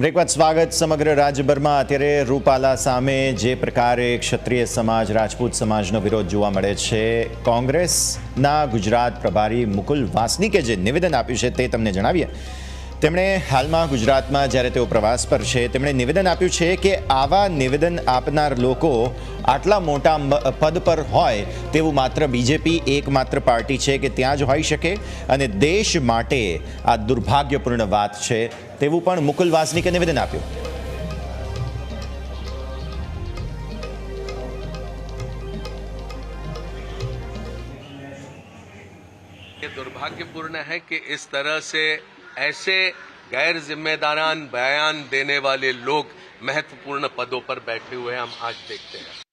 Break બાદ સ્વાગત સમગ્ર રાજ્યભરમાં. અત્યારે રૂપાલા સામે જે પ્રકારે ક્ષત્રિય સમાજ, રાજપૂત સમાજનો વિરોધ જોવા મળે છે. કોંગ્રેસના ગુજરાત પ્રભારી મુકુલ વાસનિકે જે નિવેદન આપ્યું છે તે તમને જણાવીએ. તેમણે હાલમાં ગુજરાતમાં જ્યારે તેઓ પ્રવાસ પર છે, તેમણે નિવેદન આપ્યું છે કે આવા નિવેદન આપનાર લોકો આટલા મોટા પદ પર હોય તેવું માત્ર બીજેપી એકમાત્ર પાર્ટી છે કે ત્યાં જ હોઈ શકે. અને દેશ માટે આ દુર્ભાગ્યપૂર્ણ વાત છે. તેવું પણ મુકુલ વાસનિકે નિવેદન આપ્યું ये दुर्भाग्यपूर्ण है कि इस तरह से ऐसे गैर जिम्मेदारान बयान देने वाले लोग महत्वपूर्ण पदों पर बैठे हुए हम आज देखते हैं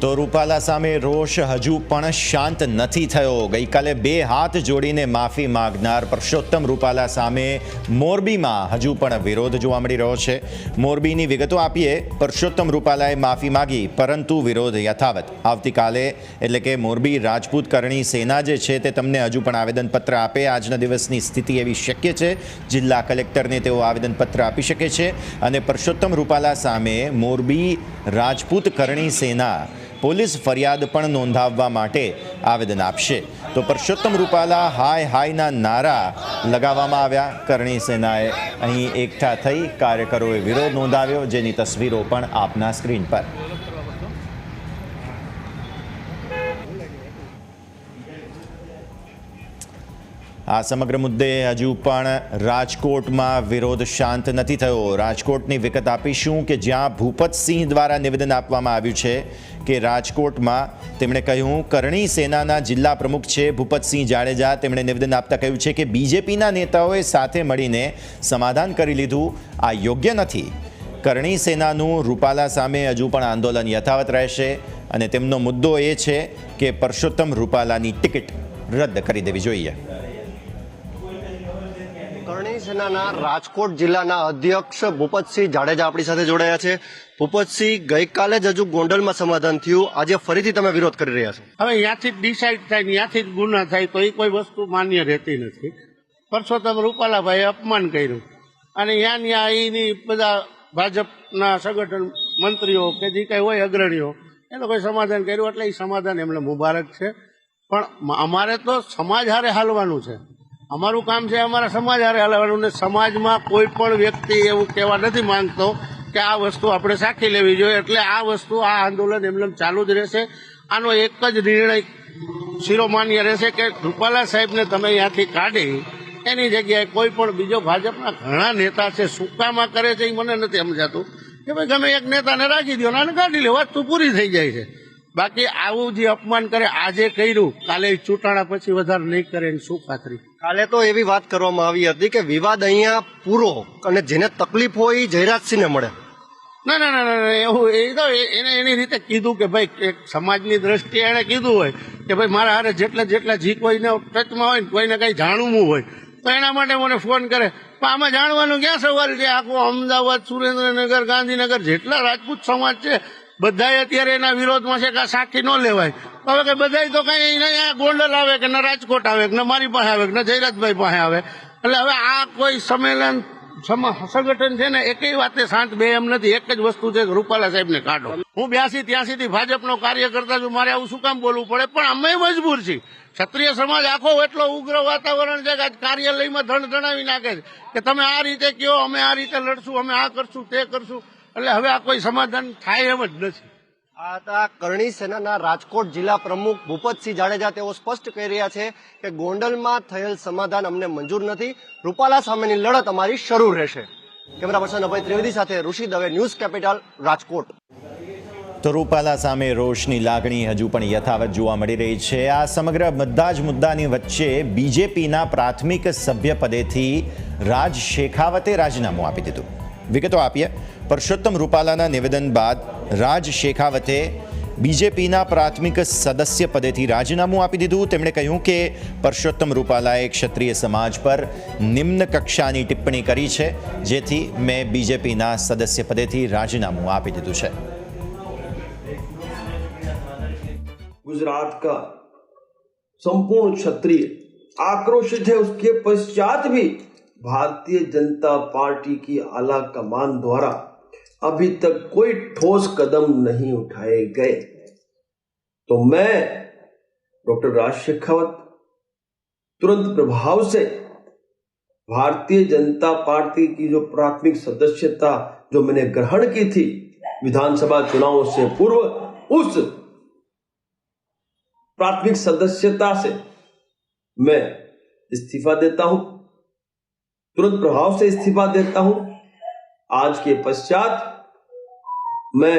તો રૂપાલા સામે રોષ હજુ પણ શાંત નથી થયો. ગઈકાલે બે હાથ જોડીને માફી માગનાર પરસોત્તમ રૂપાલા સામે મોરબીમાં હજુ પણ વિરોધ જોવા મળી રહ્યો છે. મોરબીની વિગતો આપીએ પરસોત્તમ રૂપાલાએ માફી માગી, પરંતુ વિરોધ યથાવત. આવતીકાલે એટલે કે મોરબી રાજપૂત કરણી સેના જે છે તે તમને હજુ પણ આવેદનપત્ર આપે. આજના દિવસની સ્થિતિ એવી શક્ય છે. જિલ્લા કલેક્ટરને તેઓ આવેદનપત્ર આપી શકે છે. અને પરસોત્તમ રૂપાલા સામે મોરબી રાજપૂત કરણી સેના પોલીસ ફરિયાદ પણ નોંધાવવા માટે આવેદન આપશે. તો પરસોત્તમ રૂપાલા હાય હાયના નારા લગાવવામાં આવ્યા. કરણી સેનાએ અહીં એકઠા થઈ કાર્યકરોએ વિરોધ નોંધાવ્યો, જેની તસવીરો પણ આપના સ્ક્રીન પર. આ સમગ્ર મુદ્દે હજુ પણ રાજકોટમાં વિરોધ શાંત નથી થયો. રાજકોટની વિગત આપીશું કે જ્યાં ભૂપતસિંહ દ્વારા નિવેદન આપવામાં આવ્યું છે કે રાજકોટમાં તેમણે કહ્યું, કરણી સેનાના જિલ્લા પ્રમુખ છે ભૂપતસિંહ જાડેજા. તેમણે નિવેદન આપતા કહ્યું છે કે બીજેપીના નેતાઓએ સાથે મળીને સમાધાન કરી લીધું. આ યોગ્ય નથી. કરણી સેનાનું રૂપાલા સામે હજુ પણ આંદોલન યથાવત રહેશે અને તેમનો મુદ્દો એ છે કે પરસોત્તમ રૂપાલાની ટિકિટ રદ કરી દેવી જોઈએ. કરણી સેનાના રાજકોટ જિલ્લાના અધ્યક્ષ ભૂપતસિંહ જાડેજા આપણી સાથે જોડાયા છે. ભૂપતસિંહ, ગઈકાલે જ હજુ ગોંડલમાં સમાધાન થયું. આજે ફરીથી તમે વિરોધ કરી રહ્યા છો. હવે ત્યાંથી જ ડિસાઇડ થાય ત્યાંથી જ ગુના થાય તો એ કોઈ વસ્તુ માન્ય રહેતી નથી. પરસોત્તમ રૂપાલાભાઈએ અપમાન કર્યું. અને ત્યાં ત્યાં એની બધા ભાજપના સંગઠન મંત્રીઓ કે જે કાંઈ હોય અગ્રણીઓ એ લોકોએ સમાધાન કર્યું? એટલે એ સમાધાન એમને મુબારક છે. પણ અમારે તો સમાજ હારે હાલવાનું છે. અમારું કામ છે અમારા સમાજ હારે હલાવવાનું ને સમાજમાં કોઈ પણ વ્યક્તિ એવું કહેવા નથી માંગતો કે આ વસ્તુ આપણે સાખી લેવી જોઈએ. એટલે આ વસ્તુ, આ આંદોલન એમને એમ ચાલુ જ રહેશે. આનો એક જ નિર્ણય શિરોમાન્ય રહેશે કે રૂપાલા સાહેબને તમે અહીંયાથી કાઢી એની જગ્યાએ કોઈ પણ બીજો ભાજપના ઘણા નેતા છે, સુકામાં કરે છે એ મને નથી સમજાતું. કે ભાઈ ગમે એક નેતાને રાખી દો અને કાઢી લે વાત તો પૂરી થઈ જાય છે. બાકી આવું જે અપમાન કરે આજે કર્યું કાલે ચૂંટાણા પછી વધારે નહીં કરે એની શું ખાતરી? કાલે તો એવી વાત કરવામાં આવી હતી કે વિવાદ અહીંયા પૂરો અને જેને તકલીફ હોય એ જયરાજસિંહને મળે. ના ના ના ના એવું એ તો એને એની રીતે કીધું કે ભાઈ એક સમાજની દ્રષ્ટિએ એણે કીધું હોય કે ભાઈ મારા હારે જેટલા જેટલા જી કોઈને ટચમાં હોય ને કોઈને કંઈ જાણવું હોય તો એના માટે મને ફોન કરે. પણ આમાં જાણવાનું ક્યાં સવાલ છે? આખું અમદાવાદ સુરેન્દ્રનગર ગાંધીનગર જેટલા રાજપૂત સમાજ છે બધાય અત્યારે એના વિરોધમાં છે કે આ સાખી ન લેવાય. હવે કે બધાય તો કઈ અહીંયા ગોંડલ આવે કે ન રાજકોટ આવે કે ન મારી પાસે આવે કે ન જયરાજભાઈ પાસે આવે. એટલે હવે આ કોઈ સંમેલન, સમ- સંગઠન છે ને, એકય વાતે શાંત બે એમ નથી. એક જ વસ્તુ છે રૂપાલા સાહેબને કાઢો. હું બ્યાસી ત્યાસી થી ભાજપનો કાર્ય કરતા છું, મારે આવું શું કામ બોલવું પડે? પણ અમે મજબૂર છીએ. ક્ષત્રિય સમાજ આખો એટલો ઉગ્ર વાતાવરણ છે કે કાર્યાલયમાં ધણ ધણાવી નાખે છે. કે તમે આ રીતે કયો અમે આ રીતે લડશું, અમે આ કરશું, તે કરશું. એટલે હવે આ કોઈ સમાધાન થાય એમ જ નથી. આ કરણી સેનાના રાજકોટ જિલ્લા પ્રમુખ ભૂપતસિંહ જાડેજા તેઓ સ્પષ્ટ કહી રહ્યા છે કે ગોંડલમાં થયેલ સમાધાન અમને મંજૂર નથી. રૂપાલા સામેની લડત અમારી શરૂ રહેશે. કેમેરા પર્સન અભય ત્રિવેદી સાથે ઋષિ દવે ન્યૂઝ કેપિટલ રાજકોટ. તો રૂપાલા સામે રોષની લાગણી હજુ પણ યથાવત જોવા મળી રહી છે. આ સમગ્ર બધા જ મુદ્દાની વચ્ચે બીજેપીના પ્રાથમિક સભ્ય પદેથી રાજ શેખાવતે રાજીનામું આપી દીધું. વિગતો આપીએ પરસોત્તમ રૂપાલાના નિવેદન બાદ રાજ શેખાવતે બીજેપીના પ્રાથમિક સદસ્ય પદેથી રાજીનામું આપી દીધું તેમણે કહ્યું કે પરસોત્તમ રૂપાલાએ ક્ષત્રિય સમાજ પર નિમ્ન કક્ષાની ટિપ્પણી કરી છે જેથી મેં બીજેપીના સદસ્ય પદેથી રાજીનામું આપી દીધું છે गुजरात का संपूर्ण क्षत्रिय आक्रोशित है उसके पश्चात भी भारतीय जनता पार्टी की आला कमान द्वारा अभी तक कोई ठोस कदम नहीं उठाए गए। तो मैं, डॉक्टर राज शेखावत, तुरंत प्रभाव से भारतीय जनता पार्टी की जो प्राथमिक सदस्यता जो मैंने ग्रहण की थी विधानसभा चुनाव से पूर्व, उस प्राथमिक सदस्यता से मैं इस्तीफा देता हूँ। तुरंत प्रभाव से इस्तीफा देता हूँ। आज के पश्चात मैं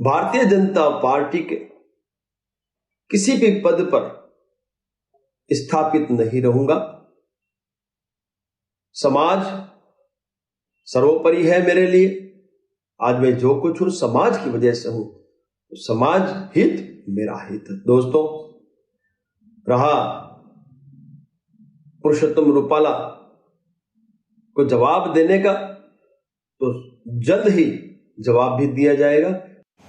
भारतीय जनता पार्टी के किसी भी पद पर स्थापित नहीं रहूँगा। समाज सर्वोपरि है मेरे लिए। आज मैं जो कुछ हूँ, समाज की वजह से हूँ तो समाज हित मेरा हित। दोस्तों, रहा पुरुषोत्तम रूपाला को जवाब देने का तो जल्द ही जवाब भी दिया जाएगा